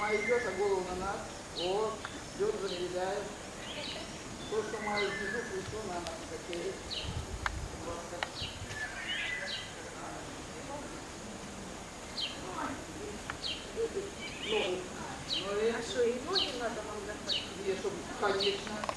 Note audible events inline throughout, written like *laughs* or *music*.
моя идет, а голову на нас. Вот, идет, замедляем. То, что мое внизу, пришло на нас. Окей. Ноги. Ноги. А что, и ноги надо вам закрыть? Конечно.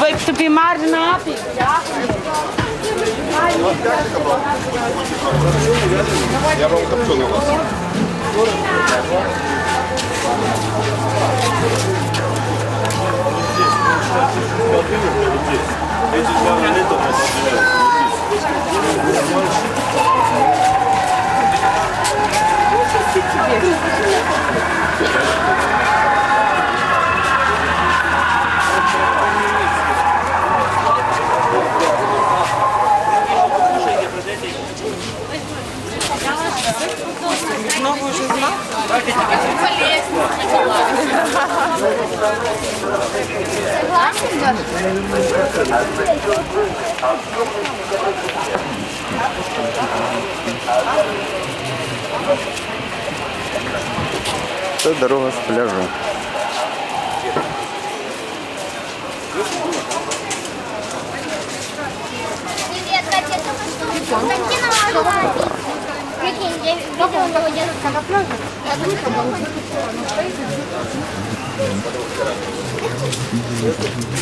Вик тобі марнати. Я вам капсулу у вас. Це дорога з пляжу. Привет, Катя, это что? Константинова говорит. Прикинь, я видела у того дедушка на пляже. Я думаю, что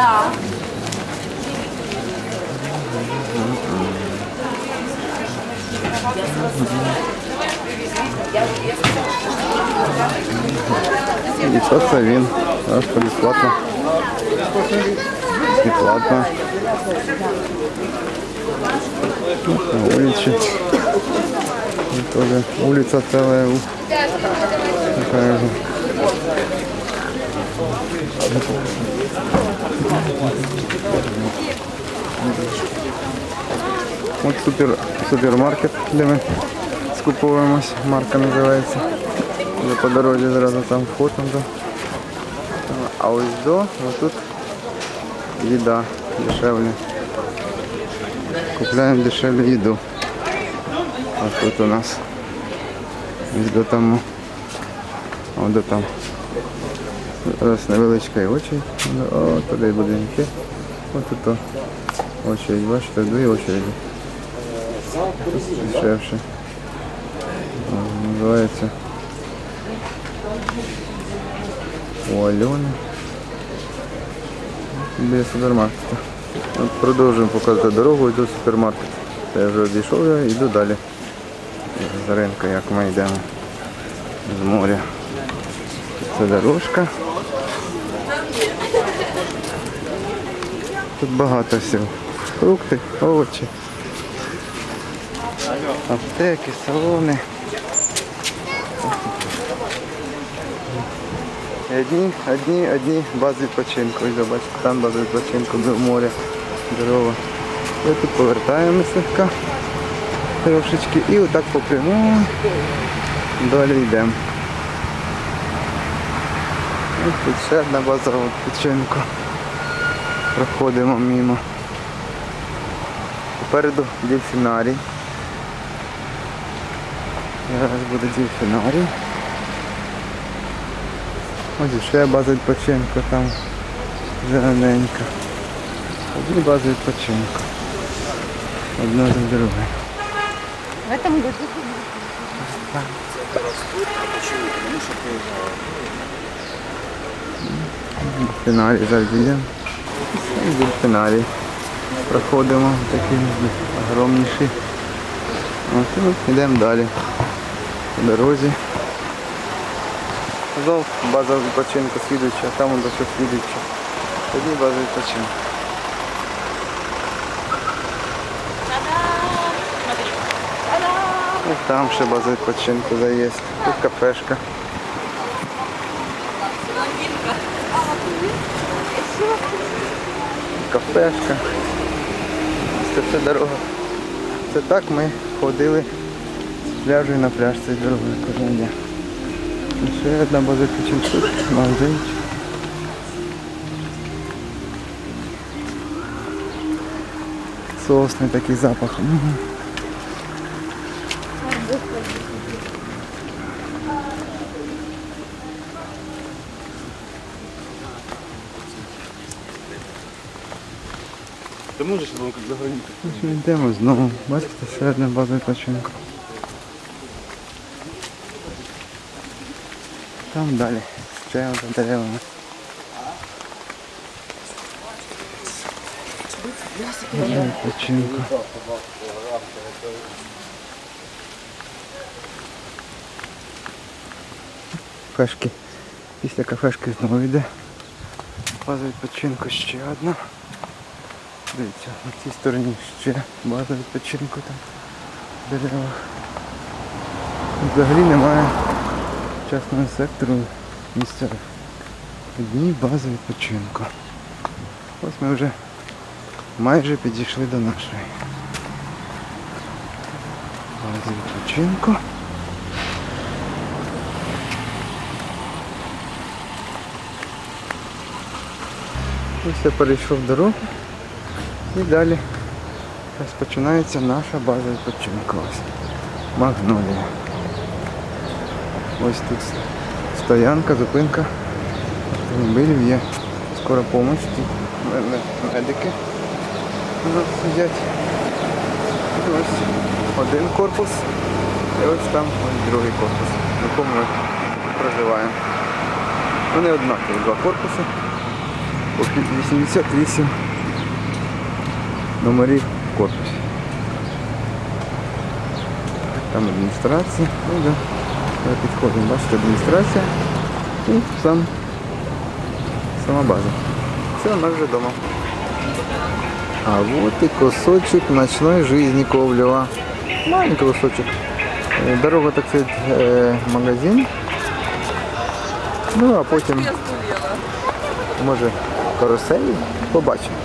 он І це це він. Так що безплатно. Безплатно. На улице. И тоже улица целая. у- Такая же. Вот супер, супермаркет для меня. закуповуємось, марка називається. Вже по дорозі зразу там вход. там. А ось до, тут їда дешевле. Купляємо дешевле їду. А тут у нас ось до до там. Зараз невеличка і очередь. О, туди будинки. Ось тут очередь, бачите, дві очереді. Дешевше. Називається у Альони. Біля супермаркету. От продовжуємо показувати дорогу, йду в супермаркет. Я вже обійшов, я йду далі. З ринку, як ми йдемо з моря. Це дорожка. Тут багато всього. Фрукти, овочі. Аптеки, салони. І Одні, одні, одні бази відпочинку. Ось бачите, там база відпочинку до моря. Здорово. І тут повертаємося слегка трошечки і отак попрямо. Далі йдемо. Тут ще одна база відпочинку. Проходимо мимо. Попереду дельфінарій. Зараз буде дельфінарій. Ось ще база відпочинку там зелененька. Одні бази відпочинку. Одна за другою. В этом году. Дельфінарій зараз йдемо. І Дельфінарій. Проходимо такий огромніший. От, от йдемо далі. По дорозі. Знов база відпочинку слідуюча, а там до що слідуюча. Тоді база відпочинку. І там ще база відпочинку заїзд. Тут кафешка. Кафешка. Це все дорога. Це так ми ходили пляжу на пляж дорогою кожного дня. І ще одна база. Тут магазинчик. Сосний такий запах. Его как догонить? Ось ми йдемо знову. Бачите, ще одна база відпочинку. Там далі. Ще за деревами. Відпочинку. Кафешки. Після кафешки знову йде. База відпочинку ще одна. Дивіться, на цій стороні ще база відпочинку там в деревах. Взагалі немає частного сектору місцевих. Одні бази відпочинку. Ось ми вже майже підійшли до нашої бази відпочинку. Ось я перейшов дорогу. І далі розпочинається наша база відпочинку. Ось. Магнолія. Ось тут стоянка, зупинка автомобілів є. Скора помощь, медики сидять. Ось один корпус і ось там ось другий корпус, в якому ми проживаємо. Вони однакові, два корпуси. По 88 номерів корпусі. Там адміністрація. Ну, да. Підходимо, бачите, адміністрація і сам, сама база. Все, ми вже вдома. А вот и кусочек ночной жизни Ковлева. Маленький кусочек. Е, Дорога, так сказать, е, магазин. Ну, а потім, може, каруселі побачимо.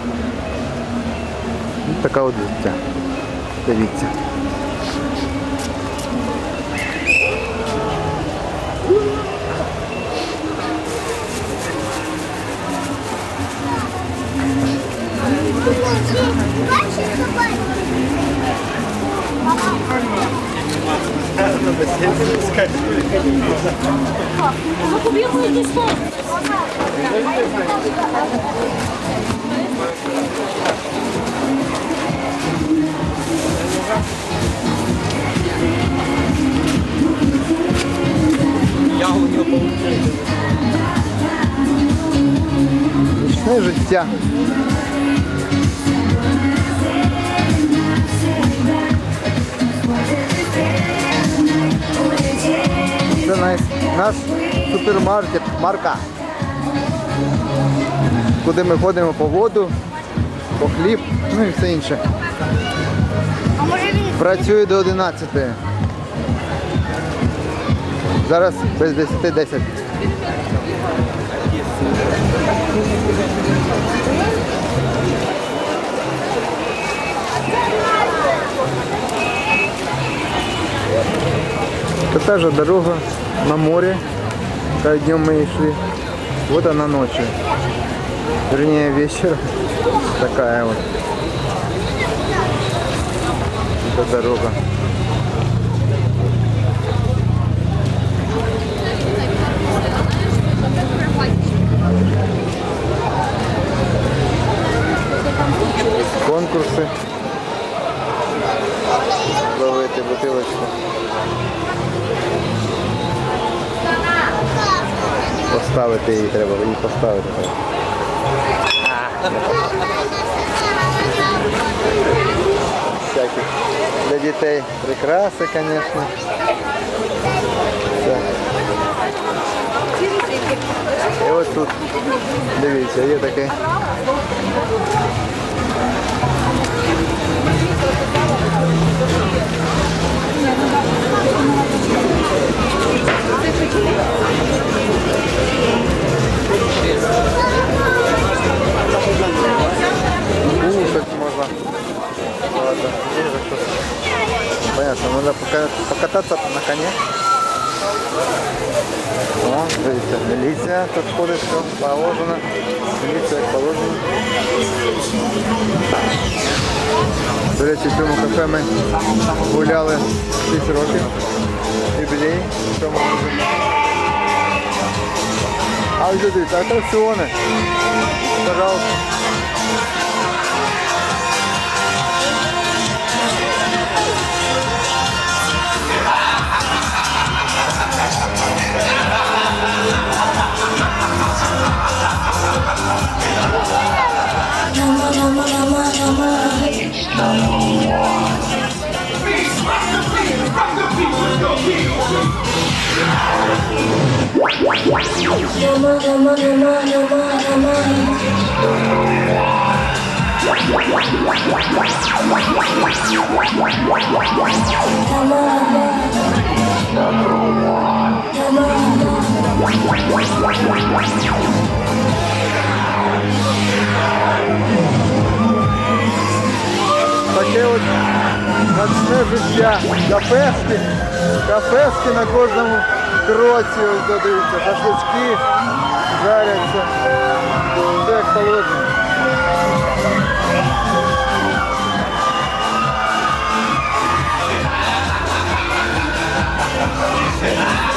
Така от життя. Дивіться. Я у него Нічне життя. Наш, супермаркет, марка. Куди ми ходимо по воду, по хліб, ну і все інше. Працює до 11. Зараз без 10-10. Это та же дорога на море, как днем мы и шли. Вот она ночью. Вернее, вечером. *laughs* Такая вот. Это дорога. Конкурси. Ловити бутилочку. Поставити її треба, її поставити треба. Всякі для дітей прикраси, звісно. І ось тут, дивіться, є таке. пока- покататься на коне. О, видите, милиция тут ходит, все положено. Милиция як положено. До речі, в цьому кафе ми гуляли 6 років. Юбілей в цьому магазині. А ось дивіться, атракціони. Пожалуйста. Таке молодь начне життя. Кафешки, кафешки на кожному кроці додаються, шашлички жаряться. Все як положено. Yeah.